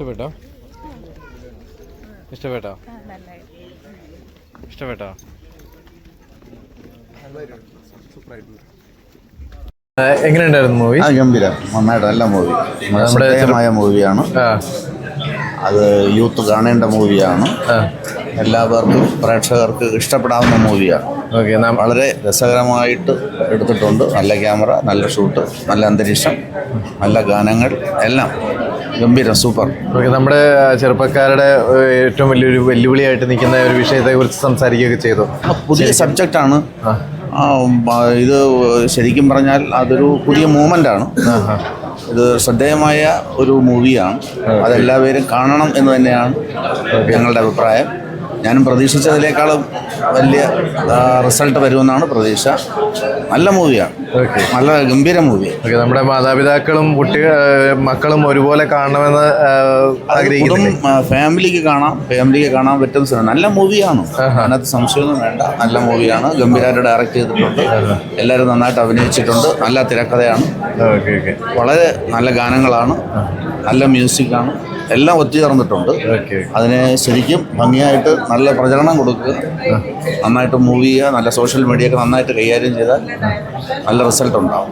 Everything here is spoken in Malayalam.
ഇഷ്ടപ്പെട്ടോ? ഇഷ്ടപ്പെട്ടോ? ഇഷ്ടപ്പെട്ടോ? എങ്ങനെയുണ്ടായിരുന്നു മൂവി ഗംഭീരം. നന്നായിട്ട്. നല്ല മൂവി നമ്മുടെ ശ്രദ്ധേയമായ മൂവിയാണ് അത് യൂത്ത് കാണേണ്ട മൂവിയാണ് എല്ലാവർക്കും പ്രേക്ഷകർക്ക് ഇഷ്ടപ്പെടാവുന്ന മൂവിയാണ് ഓക്കെ വളരെ രസകരമായിട്ട് എടുത്തിട്ടുണ്ട്. നല്ല ക്യാമറ നല്ല ഷൂട്ട് നല്ല അന്തരീക്ഷം നല്ല ഗാനങ്ങൾ എല്ലാം. ഗംഭീരം സൂപ്പർ. ഓക്കെ നമ്മുടെ ചെറുപ്പക്കാരുടെ ഏറ്റവും വലിയൊരു വെല്ലുവിളിയായിട്ട് നിൽക്കുന്ന ഒരു വിഷയത്തെ കുറിച്ച് സംസാരിക്കുകയൊക്കെ ചെയ്തു. പുതിയ സബ്ജക്റ്റാണ്. ഇത് ശരിക്കും പറഞ്ഞാൽ അതൊരു പുതിയ ആണ് ഇത് ശ്രദ്ധേയമായ ഒരു മൂവിയാണ്. അതെല്ലാവരും കാണണം എന്ന് തന്നെയാണ് ഞങ്ങളുടെ അഭിപ്രായം. ഞാനും പ്രതീക്ഷിച്ചതിനേക്കാളും വലിയ റിസൾട്ട് വരുമെന്നാണ് പ്രതീക്ഷ. നല്ല മൂവിയാണ് ഓക്കെ നല്ല ഗംഭീര മൂവി ഓക്കെ നമ്മുടെ മാതാപിതാക്കളും കുട്ടികൾ മക്കളും ഒരുപോലെ കാണണമെന്ന് ആഗ്രഹിക്കുന്നു ഫാമിലിക്ക് കാണാം ഫാമിലിക്ക് കാണാൻ പറ്റുന്ന സിനിമ നല്ല മൂവിയാണ് അതിനകത്ത് സംശയമൊന്നും വേണ്ട. നല്ല മൂവിയാണ് ഗംഭീരമായിട്ട് ഡയറക്റ്റ് ചെയ്തിട്ടുണ്ട്. എല്ലാവരും നന്നായിട്ട് അഭിനയിച്ചിട്ടുണ്ട്. നല്ല തിരക്കഥയാണ്. ഓക്കെ ഓക്കെ വളരെ നല്ല ഗാനങ്ങളാണ്. നല്ല മ്യൂസിക്കാണ്. എല്ലാം ഒത്തുചേർന്നിട്ടുണ്ട് അതിനെ ശരിക്കും ഭംഗിയായിട്ട് നല്ല പ്രചരണം കൊടുക്കുക. നന്നായിട്ട് മൂവ് ചെയ്യുക. നല്ല സോഷ്യൽ മീഡിയ ഒക്കെ നന്നായിട്ട് കൈകാര്യം ചെയ്താൽ നല്ല റിസൾട്ട് ഉണ്ടാവും.